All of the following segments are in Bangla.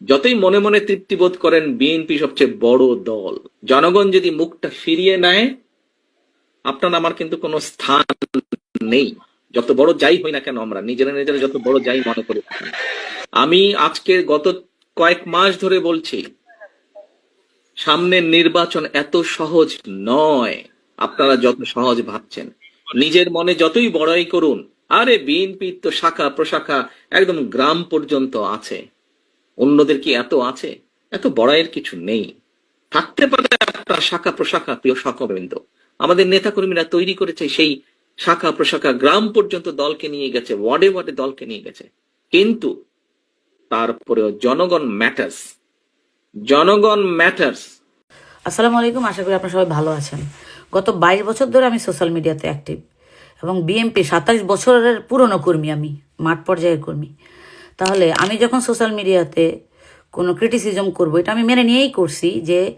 যতই মনে মনে তৃপ্তি বোধ করেন, বিএনপি সবচেয়ে বড় দল। জনগণ যদি মুখটা ফিরিয়ে নেয়, আপনার আমার কিন্তু কোনো স্থান নেই। যত বড় যাই হই না কেন আমরা, নিজেরা নিজেরা যত বড় যাই মনে করি আমি আজকে গত কয়েক মাস ধরে বলছি, সামনের নির্বাচন এত সহজ নয়। আপনারা যত সহজ ভাবছেন, নিজের মনে যতই বড়াই করুন আরে বিএনপির তো শাখা প্রশাখা একদম গ্রাম পর্যন্ত আছে। অন্যদের কি এত আছে? এত বড়াইয়ের কিছু নেই। থাকতে পারে আপনার শাখা প্রশাখা, প্রিয় সকবৃন্দ আমাদের নেতাকর্মীরা তৈরি করেছে সেই শাখা প্রশাখা, গ্রাম পর্যন্ত দলকে নিয়ে গেছে, ওয়ার্ডে ওয়ার্ডে দলকে নিয়ে গেছে। কিন্তু তারপরেও জনগণ ম্যাটার্স জনগণ ম্যাটার্স আসসালামু আলাইকুম, আশা করি আপনারা সবাই ভালো আছেন। গত বাইশ বছর ধরে আমি সোশ্যাল মিডিয়াতে অ্যাক্টিভ এবং বিএমপি সাতাশ বছরের পুরনো কর্মী আমি, মাঠ পর্যায়ের কর্মী। তাহলে আমি যখন সোশ্যাল মিডিয়াতে কোনো ক্রিটিসিজম করব, এটা আমি মেনে নিয়েই করছি যে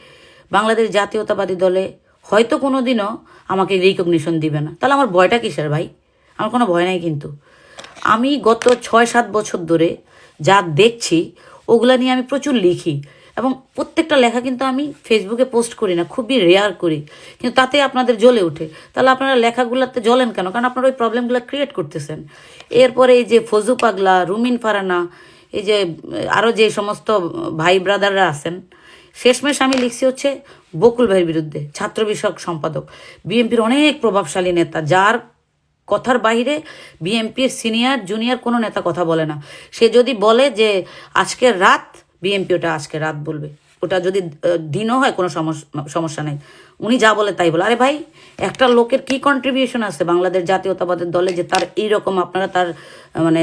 বাংলাদেশ জাতীয়তাবাদী দলে হয়তো কোনো দিনও আমাকে রিকগনিশন দিবে না। তাহলে আমার ভয়টা কিসের ভাই? আমার কোনো ভয় নাই কিন্তু। আমি গত ছয় সাত বছর ধরে যা দেখছি, ওগুলা নিয়ে আমি প্রচুর লিখি। এবং প্রত্যেকটা লেখা কিন্তু আমি ফেসবুকে পোস্ট করি না, খুবই রেয়ার করি। কিন্তু তাতে আপনাদের জ্বলে ওঠে। তাহলে আপনারা লেখাগুলোতে জ্বলেন কেন? কারণ আপনারা ওই প্রবলেমগুলো ক্রিয়েট করতেছেন। এরপরে এই যে ফজু পাগলা, রুমিন ফারানা, এই যে আরও যে সমস্ত ভাই ব্রাদাররা আছেন, শেষমেশ আমি লিখছি হচ্ছে বকুল ভাইয়ের বিরুদ্ধে, ছাত্র বিষয়ক সম্পাদক। বিএনপির অনেক প্রভাবশালী নেতা, যার কথার বাইরে বিএনপির সিনিয়র, জুনিয়র কোনো নেতা কথা বলে না। সে যদি বলে যে আজকের রাত বিএনপি ওটা আজকে রাত বলবে। ওটা যদি দিনও হয় কোনো সমস্যা নেই। উনি যা বলে তাই বলে। আরে ভাই, একটা লোকের কি কন্ট্রিবিউশন আছে বাংলাদেশ জাতীয়তাবাদের দলে যে তার এইরকম আপনারা তার মানে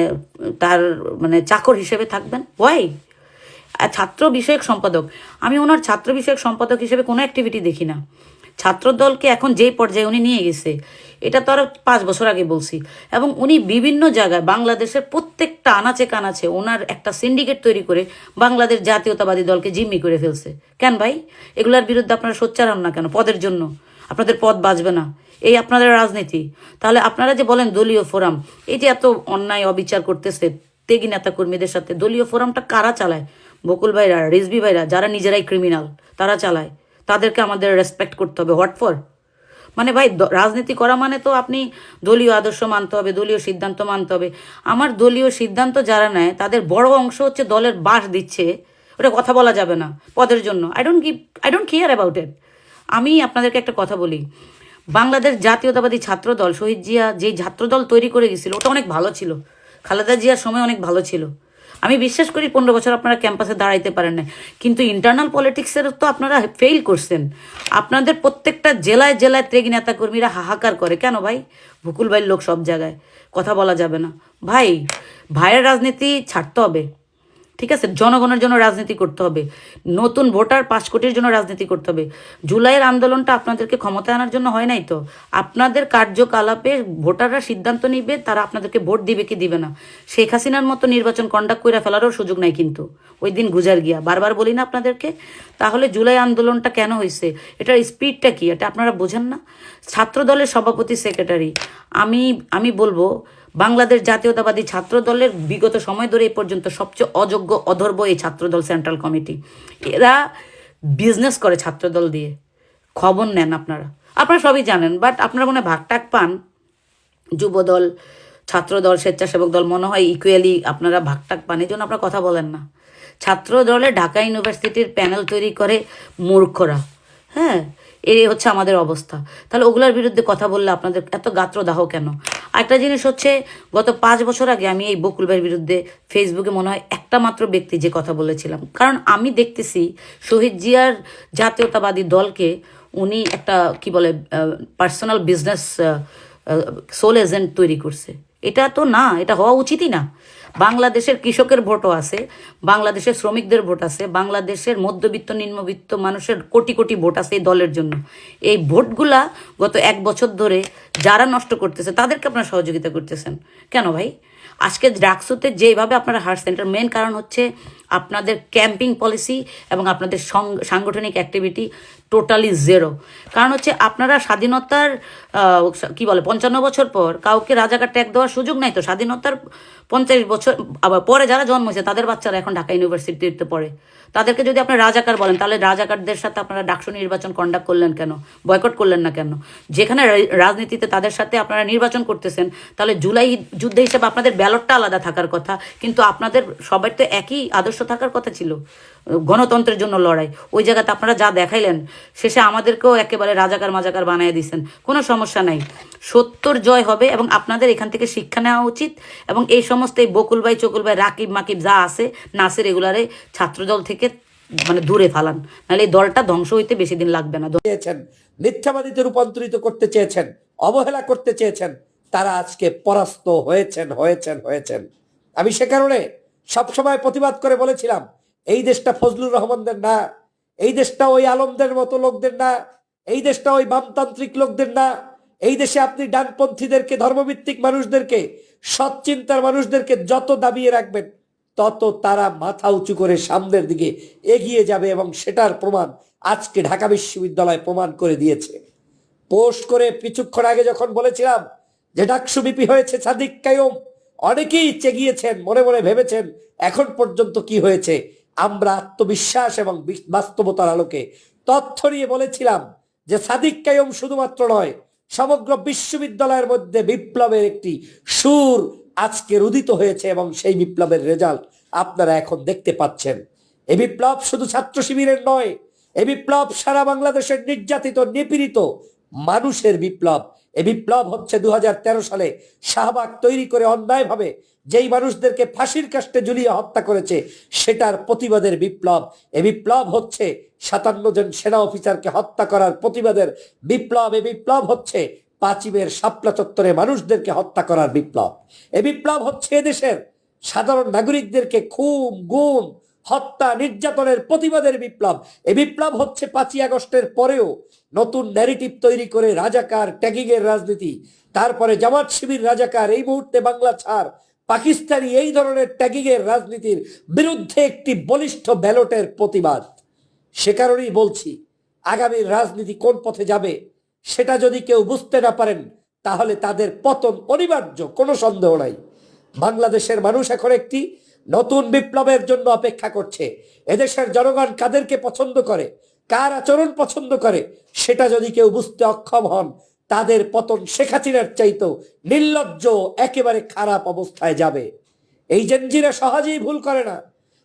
তার মানে চাকর হিসেবে থাকবেন? ওয়াই ছাত্র বিষয়ক সম্পাদক। আমি ওনার ছাত্র বিষয়ক সম্পাদক হিসেবে কোনো অ্যাক্টিভিটি দেখি না। ছাত্রদলকে এখন যেই পর্যায়ে উনি নিয়ে গেছে এটা তো আরও পাঁচ বছর আগে বলছি। এবং উনি বিভিন্ন জায়গায় বাংলাদেশের প্রত্যেকটা আনাচে কানাচে ওনার একটা সিন্ডিকেট তৈরি করে বাংলাদেশ জাতীয়তাবাদী দলকে জিম্মি করে ফেলছে। কেন ভাই? এগুলার বিরুদ্ধে আপনারা সোচ্চার হন না কেন? পদের জন্য। আপনাদের পদ বাঁচবে না। এই আপনাদের রাজনীতি। তাহলে আপনারা যে বলেন দলীয় ফোরাম, এই যে এত অন্যায় অবিচার করতেছে তেগি নেতা কর্মীদের সাথে, দলীয় ফোরামটা কারা চালায়? বকুল ভাইরা রিজবি ভাইরা, যারা নিজেরাই ক্রিমিনাল তারা চালায়। তাদেরকে আমাদের রেসপেক্ট করতে হবে। হোয়াট ফর মানে ভাই রাজনীতি করা মানে তো আপনি দলীয় আদর্শ মানতে হবে, দলীয় সিদ্ধান্ত মানতে হবে। আমার দলীয় সিদ্ধান্ত যারা নেয়, তাদের বড় অংশ হচ্ছে দলের বাস দিচ্ছে। ওটা কথা বলা যাবে না পদের জন্য। I don't give I don't care about it আমি আপনাদেরকে একটা কথা বলি। বাংলাদেশ জাতীয়তাবাদী ছাত্র দল, শহীদ জিয়া যেই ছাত্রদল তৈরি করে গেছিল, ওটা অনেক ভালো ছিল। খালেদা জিয়ার সময় অনেক ভালো ছিল। আমি বিশ্বাস করি পনেরো বছর আপনারা ক্যাম্পাসে দাঁড়াইতে পারেন না কিন্তু ইন্টারনাল পলিটিক্সের তো আপনারা ফেল করছেন। আপনাদের প্রত্যেকটা জেলায় জেলায় ত্রেগী নেতাকর্মীরা হাহাকার করে। কেন ভাই? ভুকুল ভাইয়ের লোক সব জায়গায়। কথা বলা যাবে না। ভাই, ভাইয়ের রাজনীতি ছাড়তে হবে। ঠিক আছে? জনগণের জন্য রাজনীতি করতে হবে। নতুন ভোটার পাঁচ কোটির জন্য রাজনীতি করতে হবে। জুলাইয়ের আন্দোলনটা আপনাদেরকে ক্ষমতায় আনার জন্য হয় নাই তো? আপনাদের কার্যকলাপে ভোটাররা সিদ্ধান্ত নিবে, তারা আপনাদেরকে ভোট দিবে কি দিবে না। শেখ হাসিনার মতো নির্বাচন কন্ডাক্ট করে ফেলারও সুযোগ নাই কিন্তু। ওই দিন গুজার গিয়া। বারবার বলি না আপনাদেরকে? তাহলে জুলাই আন্দোলনটা কেন হয়েছে এটার স্পিডটা কি? এটা আপনারা বোঝেন না? ছাত্র দলের সভাপতি সেক্রেটারি, আমি আমি বলব বাংলাদেশ জাতীয়তাবাদী ছাত্র দলের বিগত সময় ধরে এই পর্যন্ত সবচেয়ে অযোগ্য, অধর্ব এই ছাত্রদল সেন্ট্রাল কমিটি। এরা বিজনেস করে ছাত্রদল দিয়ে। খবর নেন আপনারা। আপনারা সবই জানেন বাট আপনারা মনে ভাগটাক পান। যুবদল, ছাত্রদল, স্বেচ্ছাসেবক দল মনে হয় ইকুয়ালি আপনারা ভাগটাক পান। এই জন্য আপনারা কথা বলেন না। ছাত্র দলে ঢাকা ইউনিভার্সিটির প্যানেল তৈরি করে মূর্খরা। হ্যাঁ এই হচ্ছে আমাদের অবস্থা। তাহলে ওগুলোর বিরুদ্ধে কথা বললে আপনাদের এত গাত্রদাহ কেন? একটা জিনিস হচ্ছে, গত পাঁচ বছর আগে আমি এই বকুল ভাইয়ের বিরুদ্ধে ফেসবুকে মনে হয় একটা মাত্র ব্যক্তি যে কথা বলেছিলাম। কারণ আমি দেখতেছি শহীদ জিয়ার জাতীয়তাবাদী দলকে উনি একটা, কি বলে পার্সোনাল বিজনেস সোল এজেন্ট তৈরি করছে। এটা তো না, এটা হওয়া উচিতই না। বাংলাদেশের কৃষকের ভোটও আছে, বাংলাদেশের শ্রমিকদের ভোট আছে, বাংলাদেশের মধ্যবিত্ত, নিম্নবিত্ত মানুষের কোটি কোটি ভোট আছে এই দলের জন্য। এই ভোটগুলা গত এক বছর ধরে যারা নষ্ট করতেছে, তাদেরকে আপনারা সহযোগিতা করতেছেন। কেন ভাই? আজকে ড্রাগসুতে যেভাবে আপনারা হারছেন সেন্টার মেন কারণ হচ্ছে আপনাদের ক্যাম্পিং পলিসি এবং আপনাদের সাংগঠনিক অ্যাক্টিভিটি টোটালি জেরো কারণ হচ্ছে আপনারা স্বাধীনতার কি বলে, পঞ্চান্ন বছর পর কাউকে রাজাকার ট্যাগ দেওয়ার সুযোগ নাই তো। স্বাধীনতার পঞ্চাশ বছর, আবার পরে যারা জন্ম হয়েছে তাদের বাচ্চারা এখন ঢাকা ইউনিভার্সিটিতে পড়ে। তাদেরকে যদি আপনি রাজাকার বলেন, তাহলে রাজাকারদের সাথে আপনারা ডাকসু নির্বাচন কন্ডাক্ট করলেন কেন? বয়কট করলেন না কেন? যেখানে রাজনীতিতে তাদের সাথে আপনারা নির্বাচন করতেছেন, তাহলে জুলাই যুদ্ধ হিসেবে আপনাদের ব্যালটটা আলাদা থাকার কথা। কিন্তু আপনাদের সবার তো একই আদর্শ থাকার কথা ছিল, গণতন্ত্রের জন্য লড়াই। ওই জায়গাতে আপনারা যা দেখাইলেন, শেষে আমাদেরকেও একেবারে রাজাকার মাজাকার বানিয়ে দিয়েছেন কোনো সমস্যা নাই। সত্যর জয় হবে এবং আপনাদের এখান থেকে শিক্ষা নেওয়া উচিত এবং এই সমস্ত এই বকুল ভাই, চকুল ভাই, রাকিব, মাকিব যা আছে, নাসের এগুলারে ছাত্রদল থেকে মানে দূরে ফালান। নাহলে এই দলটা ধ্বংস হইতে বেশি দিন লাগবে না। মিথ্যাবাদীতে রূপান্তরিত করতে চেয়েছেন, অবহেলা করতে চেয়েছেন তারা আজকে পরাস্ত হয়েছেন হয়েছেন হয়েছেন। আমি সে কারণে সবসময় প্রতিবাদ করে বলেছিলাম, এই দেশটা ফজলুর রহমানদের না, এই দেশটা ওই আলমদের মতো লোকদের না, এই দেশটা ওই বামতান্ত্রিক লোকদের না, এই দেশে আপনি ডানপন্থীদেরকে, ধর্মভিত্তিক মানুষদেরকে সৎ চিন্তার মানুষদেরকে যত দাবিয়ে রাখবেন, তত তারা মাথা উঁচু করে সামনের দিকে এগিয়ে যাবে এবং সেটার প্রমাণ আজকে ঢাকা বিশ্ববিদ্যালয় প্রমাণ করে দিয়েছে। পোস্ট করে কিছুক্ষণ আগে যখন বলেছিলাম যে ডাকসু বিপি হয়েছে সাদিক কায়ুম। অনেকেই চেগিয়েছেন, মনে মনে ভেবেছেন, এখন পর্যন্ত কি হয়েছে? আমরা আত্মবিশ্বাস এবং বাস্তবতার আলোকে তথ্য নিয়ে বলেছিলাম যে সাদিক কায়ম শুধুমাত্র নয়, সমগ্র বিশ্ববিদ্যালয়ের মধ্যে বিপ্লবের একটি সুর আজকে রুদিত হয়েছে এবং সেই বিপ্লবের রেজাল্ট আপনারা এখন দেখতে পাচ্ছেন। এ বিপ্লব শুধু ছাত্র শিবিরের নয়, এ বিপ্লব সারা বাংলাদেশের নির্যাতিত, নিপীড়িত মানুষের বিপ্লব। এই বিপ্লব হচ্ছে দু হাজার তেরো সালে শাহবাগ তৈরি করে অন্যায়ভাবে যেই মানুষদেরকে ফাঁসির কাষ্টে ঝুলিয়ে হত্যা করেছে, সেটার প্রতিবাদের বিপ্লব। এই বিপ্লব হচ্ছে সাতান্ন জন সেনা অফিসারকে হত্যা করার প্রতিবাদের বিপ্লব। এ বিপ্লব হচ্ছে পাঁচিমের শাপলা চত্বরে মানুষদেরকে হত্যা করার বিপ্লব। এ বিপ্লব হচ্ছে এদেশের সাধারণ নাগরিকদেরকে খুন, গুম হত্যা নির্যাতনের প্রতিবাদের বিপ্লব। এই বিপ্লব হচ্ছে পাঁচই আগস্টের পরেও নতুন ন্যারেটিভ তৈরি করে রাজাকার ট্যাগিং এর রাজনীতি। তারপরে জামাত শিবির রাজাকার, এই মুহূর্তে বাংলা ছাড়। পাকিস্তানি এই ধরনের ট্যাগিং এর রাজনীতির বিরুদ্ধে একটি বলিষ্ঠ ব্যালটের প্রতিবাদ। সে কারণেই বলছি আগামীর রাজনীতি কোন পথে যাবে সেটা যদি কেউ বুঝতে না পারেন, তাহলে তাদের পতন অনিবার্য, কোনো সন্দেহ নাই। বাংলাদেশের মানুষ এখন একটি নতুন বিপ্লবের জন্য অপেক্ষা করছে। এদেশের জনগণ কাদেরকে পছন্দ করে, কার আচরণ পছন্দ করে, সেটা যদি কেউ বুঝতে অক্ষম হন, তাদের পতন শেখ হাসিনার চাইতেও নির্লজ্জ, একেবারে খারাপ অবস্থায় যাবে। এই জঞ্জিরা সহজেই ভুল করে না।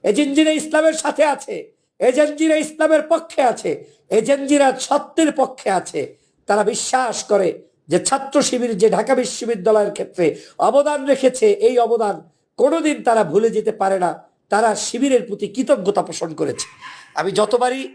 এই জঞ্জিরা ইসলামের সাথে আছে। জঞ্জিরা ইসলামের পক্ষে আছে। এই জঞ্জিরা সত্যের পক্ষে আছে। তারা বিশ্বাস করে যে ছাত্র শিবির যে ঢাকা বিশ্ববিদ্যালয়ের ক্ষেত্রে অবদান রেখেছে, এই অবদান কোনোদিন তারা ভুলে যেতে পারে না। তারা শিবিরের প্রতি কৃতজ্ঞতা পোষণ করেছে। আমি যতবারই